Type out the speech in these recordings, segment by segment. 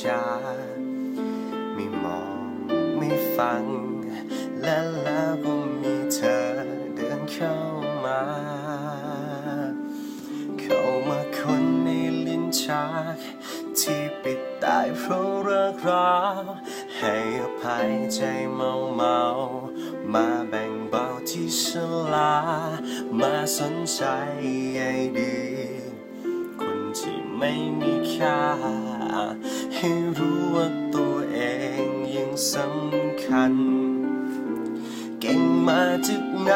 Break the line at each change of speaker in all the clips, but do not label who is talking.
ช้า ไม่มองไม่ฟัง และแล้วก็มีเธอเดินเข้ามา เข้ามาคนในลิ้นชัก ที่ปิดตายเพราะรักราให้อภัยใจเมาเมามาแบ่งเบาที่ฉลา มาสนใจให้ดี คนที่ไม่มีค่า ให้รู้ว่าตัวเองยังสำคัญ เก่งมาจากไหน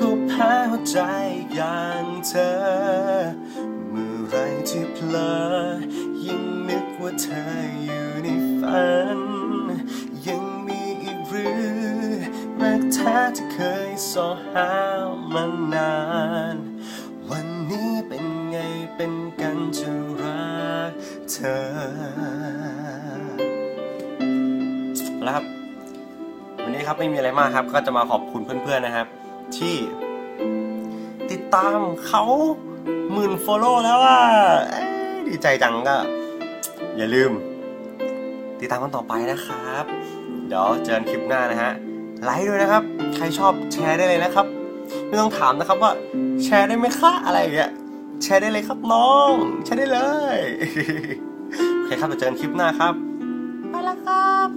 ก็แพ้ใจอย่างเธอ เมื่อไรที่เพลอยังนึกว่าเธออยู่ในฝัน ยังมีอีกหรือรักแท้ที่เคยสอหามานาน วันนี้เป็นไงเป็นกันจะรัก เธอแล้วครับ วันนี้ครับไม่มีอะไรมากครับ ก็จะมาขอบคุณเพื่อนๆนะครับ ที่ ติดตามเขาหมื่นฟอลโล่แล้วอะเอ้ยดีใจจังก็ อย่าลืม ติดตามกันต่อไปนะครับ เดี๋ยวเจอกันคลิปหน้านะฮะไลค์ด้วยนะครับ ใครชอบแชร์ได้เลยนะครับ ไม่ต้องถามนะครับว่าแชร์ได้ไหมคะอะไรอย่างเงี้ย แชร์ได้เลยครับน้อง แชร์ได้เลย โอเคครับเดี๋ยวเจอกันคลิปหน้าครับ ไปแล้วครับ